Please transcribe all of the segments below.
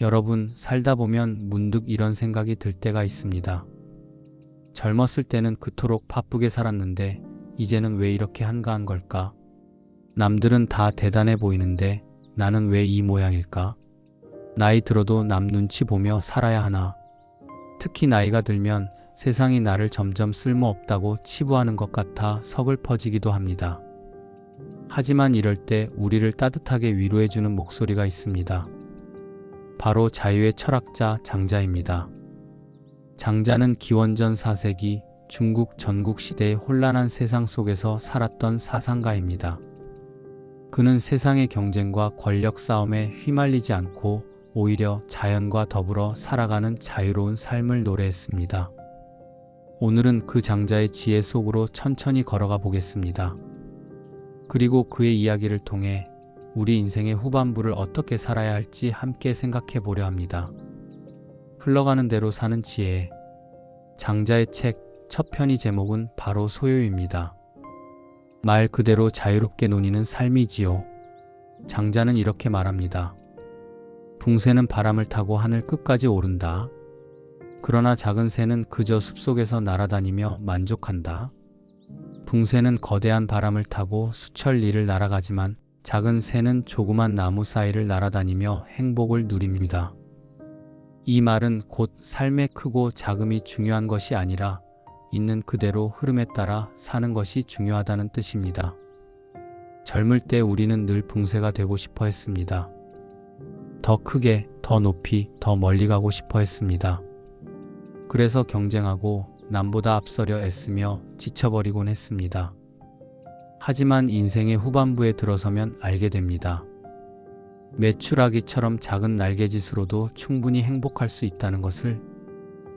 여러분, 살다 보면 문득 이런 생각이 들 때가 있습니다. 젊었을 때는 그토록 바쁘게 살았는데, 이제는 왜 이렇게 한가한 걸까? 남들은 다 대단해 보이는데, 나는 왜 이 모양일까? 나이 들어도 남 눈치 보며 살아야 하나? 특히 나이가 들면 세상이 나를 점점 쓸모없다고 치부하는 것 같아 서글퍼지기도 합니다. 하지만 이럴 때 우리를 따뜻하게 위로해주는 목소리가 있습니다. 바로 자유의 철학자 장자입니다. 장자는 기원전 4세기 중국 전국 시대의 혼란한 세상 속에서 살았던 사상가입니다. 그는 세상의 경쟁과 권력 싸움에 휘말리지 않고 오히려 자연과 더불어 살아가는 자유로운 삶을 노래했습니다. 오늘은 그 장자의 지혜 속으로 천천히 걸어가 보겠습니다. 그리고 그의 이야기를 통해 우리 인생의 후반부를 어떻게 살아야 할지 함께 생각해 보려 합니다. 흘러가는 대로 사는 지혜. 장자의 책 첫 편의 제목은 바로 소요입니다. 말 그대로 자유롭게 논의는 삶이지요. 장자는 이렇게 말합니다. 붕새는 바람을 타고 하늘 끝까지 오른다. 그러나 작은 새는 그저 숲속에서 날아다니며 만족한다. 붕새는 거대한 바람을 타고 수천 리를 날아가지만 작은 새는 조그만 나무 사이를 날아다니며 행복을 누립니다. 이 말은 곧 삶의 크고 작음이 중요한 것이 아니라 있는 그대로 흐름에 따라 사는 것이 중요하다는 뜻입니다. 젊을 때 우리는 늘 붕새가 되고 싶어 했습니다. 더 크게, 더 높이, 더 멀리 가고 싶어 했습니다. 그래서 경쟁하고 남보다 앞서려 애쓰며 지쳐버리곤 했습니다. 하지만 인생의 후반부에 들어서면 알게 됩니다. 매출하기처럼 작은 날개짓으로도 충분히 행복할 수 있다는 것을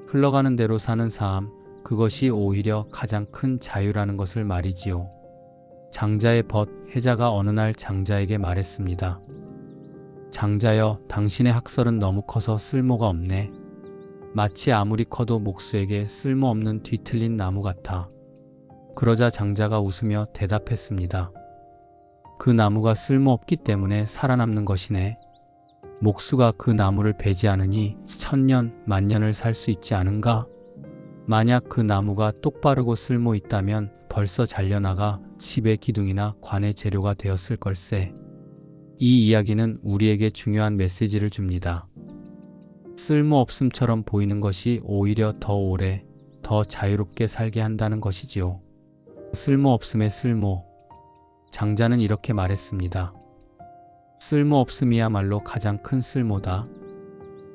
흘러가는 대로 사는 삶, 그것이 오히려 가장 큰 자유라는 것을 말이지요. 장자의 벗, 해자가 어느 날 장자에게 말했습니다. 장자여, 당신의 학설은 너무 커서 쓸모가 없네. 마치 아무리 커도 목수에게 쓸모없는 뒤틀린 나무 같아. 그러자 장자가 웃으며 대답했습니다. 그 나무가 쓸모없기 때문에 살아남는 것이네. 목수가 그 나무를 베지 않으니 천년, 만년을 살 수 있지 않은가? 만약 그 나무가 똑바르고 쓸모 있다면 벌써 잘려나가 집의 기둥이나 관의 재료가 되었을 걸세. 이 이야기는 우리에게 중요한 메시지를 줍니다. 쓸모없음처럼 보이는 것이 오히려 더 오래, 더 자유롭게 살게 한다는 것이지요. 쓸모없음의 쓸모. 장자는 이렇게 말했습니다. 쓸모없음이야말로 가장 큰 쓸모다.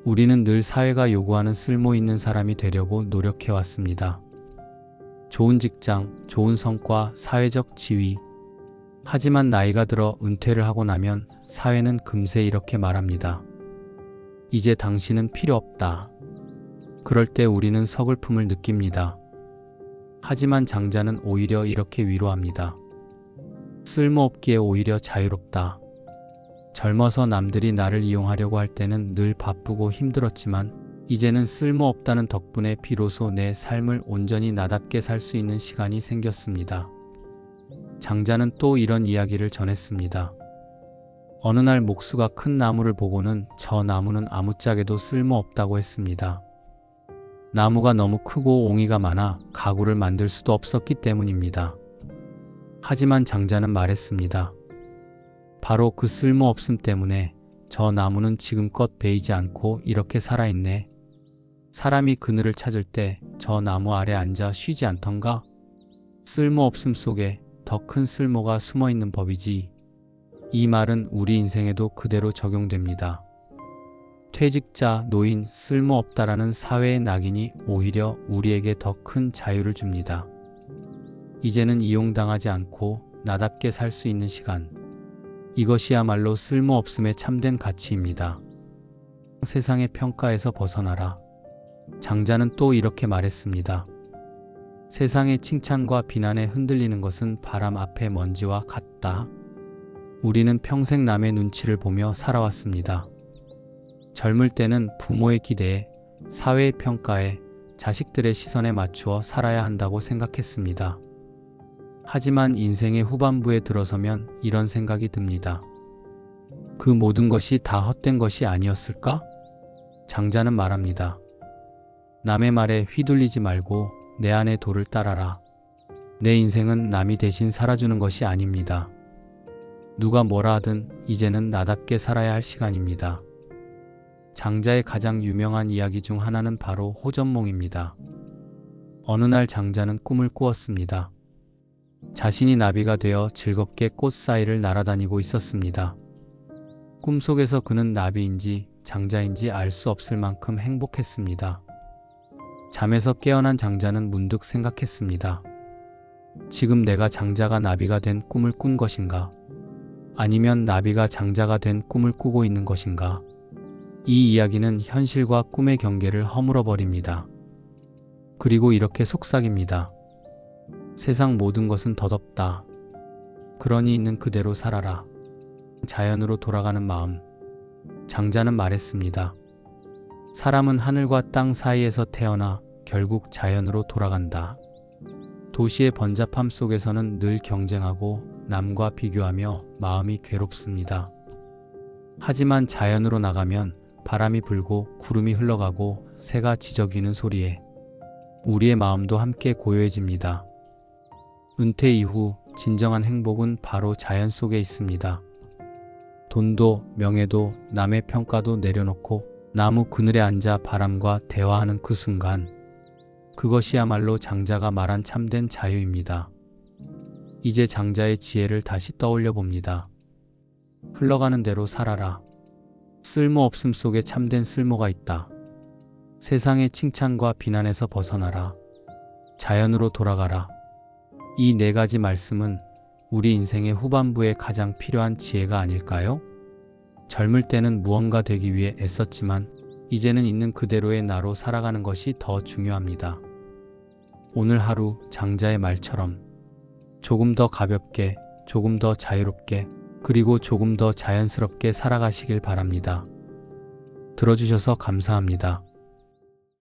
우리는 늘 사회가 요구하는 쓸모 있는 사람이 되려고 노력해 왔습니다. 좋은 직장, 좋은 성과, 사회적 지위. 하지만 나이가 들어 은퇴를 하고 나면 사회는 금세 이렇게 말합니다. 이제 당신은 필요 없다. 그럴 때 우리는 서글픔을 느낍니다. 하지만 장자는 오히려 이렇게 위로합니다. 쓸모없기에 오히려 자유롭다. 젊어서 남들이 나를 이용하려고 할 때는 늘 바쁘고 힘들었지만 이제는 쓸모없다는 덕분에 비로소 내 삶을 온전히 나답게 살 수 있는 시간이 생겼습니다. 장자는 또 이런 이야기를 전했습니다. 어느 날 목수가 큰 나무를 보고는 저 나무는 아무짝에도 쓸모없다고 했습니다. 나무가 너무 크고 옹이가 많아 가구를 만들 수도 없었기 때문입니다. 하지만 장자는 말했습니다. 바로 그 쓸모없음 때문에 저 나무는 지금껏 베이지 않고 이렇게 살아있네. 사람이 그늘을 찾을 때 저 나무 아래 앉아 쉬지 않던가? 쓸모없음 속에 더 큰 쓸모가 숨어 있는 법이지. 이 말은 우리 인생에도 그대로 적용됩니다. 퇴직자, 노인, 쓸모없다라는 사회의 낙인이 오히려 우리에게 더 큰 자유를 줍니다. 이제는 이용당하지 않고 나답게 살 수 있는 시간. 이것이야말로 쓸모없음의 참된 가치입니다. 세상의 평가에서 벗어나라. 장자는 또 이렇게 말했습니다. 세상의 칭찬과 비난에 흔들리는 것은 바람 앞에 먼지와 같다. 우리는 평생 남의 눈치를 보며 살아왔습니다. 젊을 때는 부모의 기대에, 사회의 평가에, 자식들의 시선에 맞추어 살아야 한다고 생각했습니다. 하지만 인생의 후반부에 들어서면 이런 생각이 듭니다. 그 모든 것이 다 헛된 것이 아니었을까? 장자는 말합니다. 남의 말에 휘둘리지 말고 내 안의 도를 따라라. 내 인생은 남이 대신 살아주는 것이 아닙니다. 누가 뭐라 하든 이제는 나답게 살아야 할 시간입니다. 장자의 가장 유명한 이야기 중 하나는 바로 호전몽입니다. 어느 날 장자는 꿈을 꾸었습니다. 자신이 나비가 되어 즐겁게 꽃 사이를 날아다니고 있었습니다. 꿈속에서 그는 나비인지 장자인지 알 수 없을 만큼 행복했습니다. 잠에서 깨어난 장자는 문득 생각했습니다. 지금 내가 장자가 나비가 된 꿈을 꾼 것인가? 아니면 나비가 장자가 된 꿈을 꾸고 있는 것인가? 이 이야기는 현실과 꿈의 경계를 허물어 버립니다. 그리고 이렇게 속삭입니다. 세상 모든 것은 덧없다. 그러니 있는 그대로 살아라. 자연으로 돌아가는 마음. 장자는 말했습니다. 사람은 하늘과 땅 사이에서 태어나 결국 자연으로 돌아간다. 도시의 번잡함 속에서는 늘 경쟁하고 남과 비교하며 마음이 괴롭습니다. 하지만 자연으로 나가면 바람이 불고 구름이 흘러가고 새가 지저귀는 소리에 우리의 마음도 함께 고요해집니다. 은퇴 이후 진정한 행복은 바로 자연 속에 있습니다. 돈도 명예도 남의 평가도 내려놓고 나무 그늘에 앉아 바람과 대화하는 그 순간 그것이야말로 장자가 말한 참된 자유입니다. 이제 장자의 지혜를 다시 떠올려 봅니다. 흘러가는 대로 살아라. 쓸모 없음 속에 참된 쓸모가 있다. 세상의 칭찬과 비난에서 벗어나라. 자연으로 돌아가라. 이 네 가지 말씀은 우리 인생의 후반부에 가장 필요한 지혜가 아닐까요? 젊을 때는 무언가 되기 위해 애썼지만 이제는 있는 그대로의 나로 살아가는 것이 더 중요합니다. 오늘 하루 장자의 말처럼 조금 더 가볍게, 조금 더 자유롭게, 그리고 조금 더 자연스럽게 살아가시길 바랍니다. 들어주셔서 감사합니다.